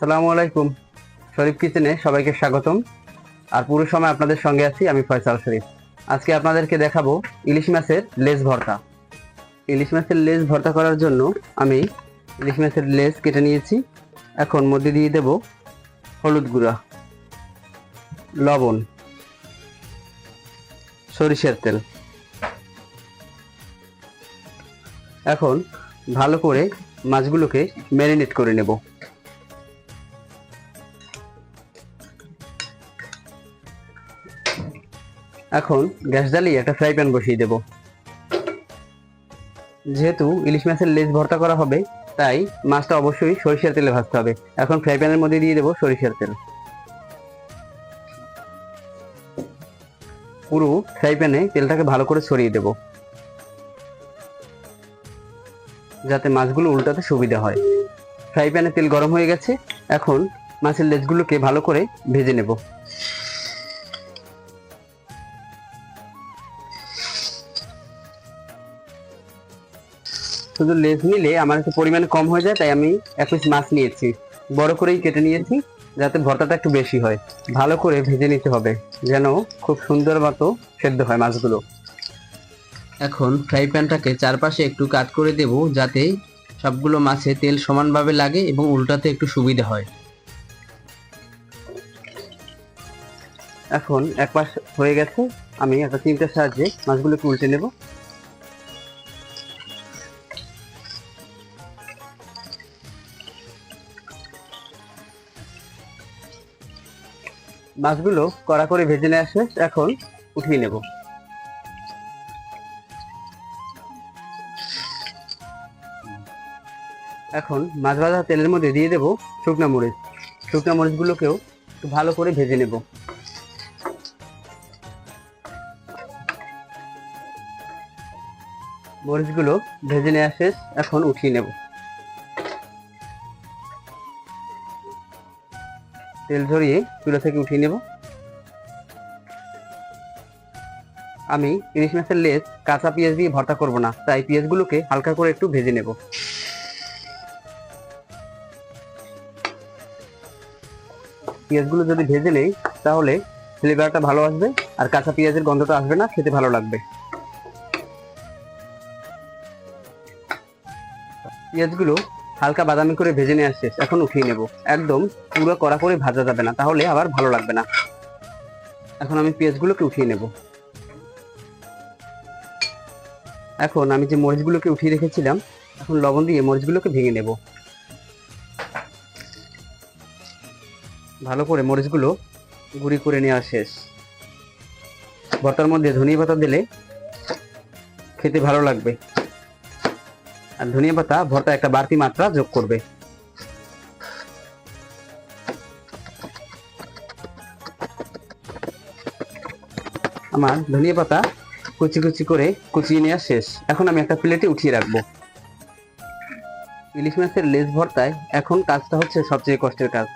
আসসালামু আলাইকুম। শরীফ কিচেনে সবাইকে স্বাগতম। আর পুরো সময় আপনাদের সঙ্গে আছি আমি ফয়সাল শরীফ। আজকে আপনাদেরকে দেখাবো ইলিশ মাছের লেজ ভর্তা। ইলিশ মাছের লেজ ভর্তা করার জন্য আমি ইলিশ মাছের লেজ কেটে নিয়েছি। এখন মধ্যে দিয়ে দেব হলুদ গুঁড়া, লবণ, সরিষার তেল। এখন ভালো করে মাছগুলোকে ম্যারিনেট করে নেব। এখন গ্যাস জ্বালিয়ে একটা ফ্রাই প্যান বসিয়ে দেব। যেহেতু ইলিশ মাছের লেজ ভর্তা করা হবে, তাই মাছটা অবশ্যই সরিষার তেলে ভাজতে হবে। এখন ফ্রাই প্যানের মধ্যে দিয়ে দেবো সরিষার তেল। পুরো ফ্রাই প্যানে তেলটাকে ভালো করে ছড়িয়ে দেব। যাতে মাছগুলো উল্টাতে সুবিধা হয়। ফ্রাই প্যানে তেল গরম হয়ে গেছে, এখন মাছের লেজগুলোকে ভালো করে ভেজে নেব। শুধু লেজ নিলে আমার একটু পরিমাণ কম হয়ে যায়, তাই আমি এক পিস মাছ নিয়েছি। বড় করেই কেটে নিয়েছি, যাতে ভর্তাটা একটু বেশি হয়। ভালো করে ভেজে নিতে হবে, যেন খুব সুন্দর মতো সেদ্ধ হয় মাছগুলো। এখন ফ্রাই প্যানটাকে চারপাশে একটু কাট করে দেব, যাতে সবগুলো মাছে তেল সমানভাবে লাগে এবং উল্টাতে একটু সুবিধা হয়। এখন এক পাশ হয়ে গেছে, আমি একটা চিমটার সাহায্যে মাছগুলোকে উল্টে নেব। মাছগুলো কড়া করে ভেজে নেওয়া শেষ এখন উঠিয়ে নেব। এখন মাছ ভাজা তেলের মধ্যে দিয়ে দেব শুকনা মরিচ। শুকনা মরিচগুলোকেও একটু ভালো করে ভেজে নেব। মরিচগুলো ভেজে নেওয়া শেষ এখন উঠিয়ে নেব। তেল ঝরিয়ে চুলা থেকে উঠিয়ে নেব। আমি ইলিশ মাছের লেজ কাঁচা পেঁয়াজ দিয়ে ভর্তা করব না, তাই পেঁয়াজগুলোকে হালকা করে একটু ভেজে নেব। পেঁয়াজগুলো যদি ভেজে নেই, তাহলে ফ্লেভারটা ভালো আসবে আর কাঁচা পেঁয়াজের গন্ধটা আসবে না, খেতে ভালো লাগবে। পেঁয়াজগুলো হালকা বাদামি করে ভেজে নিয়ে আসছে এখন উঠিয়ে নেব। একদম পুরো কড়া করে ভাজা যাবে না, তাহলে আবার ভালো লাগবে না। এখন আমি পেঁয়াজগুলোকে উঠিয়ে নেব। এখন আমি যে মরিচগুলোকে উঠিয়ে রেখেছিলাম, এখন লবণ দিয়ে মরিচগুলোকে ভেঙে নেব। ভালো করে মরিচগুলো গুঁড়ি করে নেওয়া শেষ। ভর্তার মধ্যে ধনিয়া পাতা দিলে খেতে ভালো লাগবে। আর ধনিয়া পাতা, ভর্তা একটা বাড়তি মাত্রা যোগ করবে। আমার ধনিয়া পাতা কুচি কুচি করে কুচিয়ে নেওয়া শেষ। এখন আমি একটা প্লেটে উঠিয়ে রাখব। ইলিশ মাছের লেজ ভর্তায় এখন কাজটা হচ্ছে সবচেয়ে কষ্টের কাজ।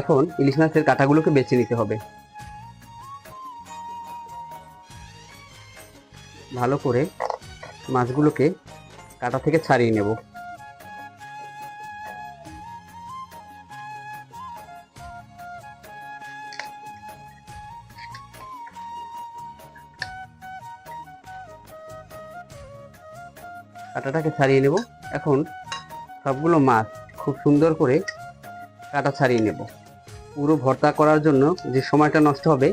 এখন ইলিশ মাছের কাঁটাগুলোকে বেছে নিতে হবে। ভালো করে মাছগুলোকে কাটা থেকে ছাড়িয়ে নেব। কাটাটাকে ছাড়িয়ে নেব। এখন সবগুলো মাছ খুব সুন্দর করে কাটা ছাড়িয়ে নেব। পুরো ভর্তা করার জন্য যে সময়টা নষ্ট হবে,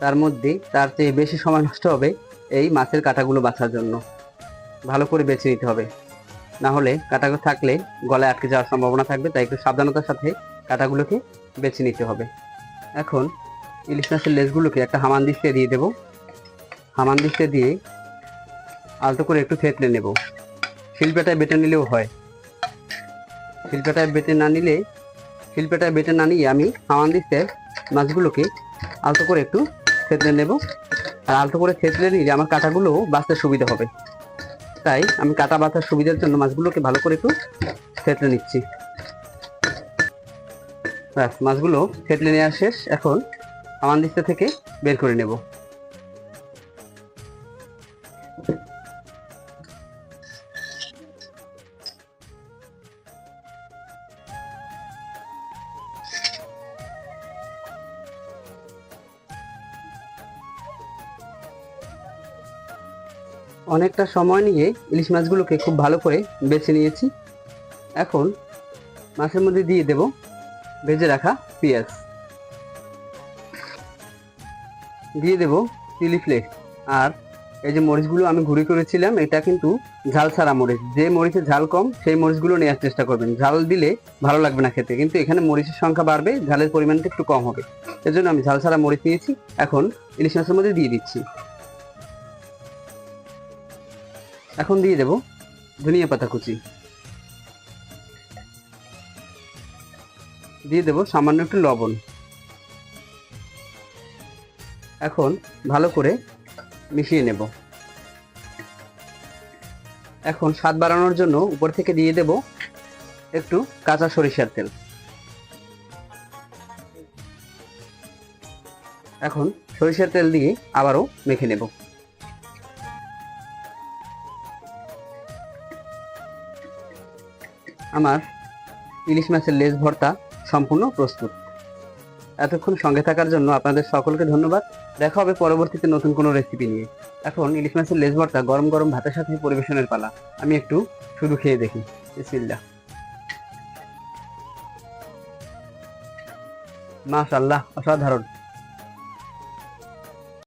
তার মধ্যে তার চেয়ে বেশি সময় নষ্ট হবে এই মাছের কাটাগুলো বাছার জন্য। ভালো করে বেছে নিতে হবে। না হলে কাটাগুলো থাকলে গলায় আটকে যাওয়ার সম্ভাবনা থাকবে, তাই একটু সাবধানতার সাথে কাটাগুলোকে বেছে নিতে হবে। এখন ইলিশ মাছের লেজগুলোকে একটা হামান দিস্তে দিয়ে দেব। হামান দিস্তে দিয়ে আলতো করে একটু থেতলে নেব। শিল্পেটায় বেটে নিলেও হয়। শিল্পেটায় বেটে না নিলে, শিল্পেটায় বেটে না নিয়ে আমি হামান দিস্তে মাছগুলোকে আলতো করে একটু থেতলে নেব। আর আলতো করে থেতলে নিলে আমার কাটাগুলো বাঁচতে সুবিধা হবে। তাই আমি কাটা বাঁধার সুবিধার জন্য মাছগুলোকে ভালো করে একটু থেতলে নিচ্ছি। মাছগুলো থেতলে নেওয়া শেষ। এখন আমার দিকটা থেকে বের করে নেব। অনেকটা সময় নিয়ে ইলিশ মাছগুলোকে খুব ভালো করে বেছে নিয়েছি। এখন মাছের মধ্যে দিয়ে দেব ভেজে রাখা পেঁয়াজ। দিয়ে দেব চিলি ফ্লেক্স। আর এই যে মরিচগুলো আমি ঘুরি করেছিলাম, এটা কিন্তু ঝাল ছাড়া মরিচ। যে মরিচের ঝাল কম, সেই মরিচগুলো নেওয়ার চেষ্টা করবেন। ঝাল দিলে ভালো লাগবে না খেতে, কিন্তু এখানে মরিচের সংখ্যা বাড়বে, ঝালের পরিমাণটা একটু কম হবে। এজন্য আমি ঝাল ছাড়া মরিচ নিয়েছি। এখন ইলিশ মাছের মধ্যে দিয়ে দিচ্ছি। এখন দিয়ে দেব ধনিয়া পাতা কুচি। দিয়ে দেব সামান্য একটু লবণ। এখন ভালো করে মিশিয়ে নেব। এখন স্বাদ বাড়ানোর জন্য উপর থেকে দিয়ে দেব একটু কাঁচা সরিষার তেল। এখন সরিষার তেল দিয়ে আবারও মেখে নেব। আমার ইলিশ মাছের লেজ ভর্তা সম্পূর্ণ প্রস্তুত। এতক্ষণ সঙ্গে থাকার জন্য আপনাদের সকলকে ধন্যবাদ। দেখা হবে পরবর্তীতে নতুন কোনো রেসিপি নিয়ে। এখন ইলিশ মাছের লেজ ভর্তা গরম গরম ভাতের সাথে পরিবেশনের পালা। আমি একটু শুধু খেয়ে দেখি। বিসমিল্লাহ। মাশাল্লাহ অসাধারণ।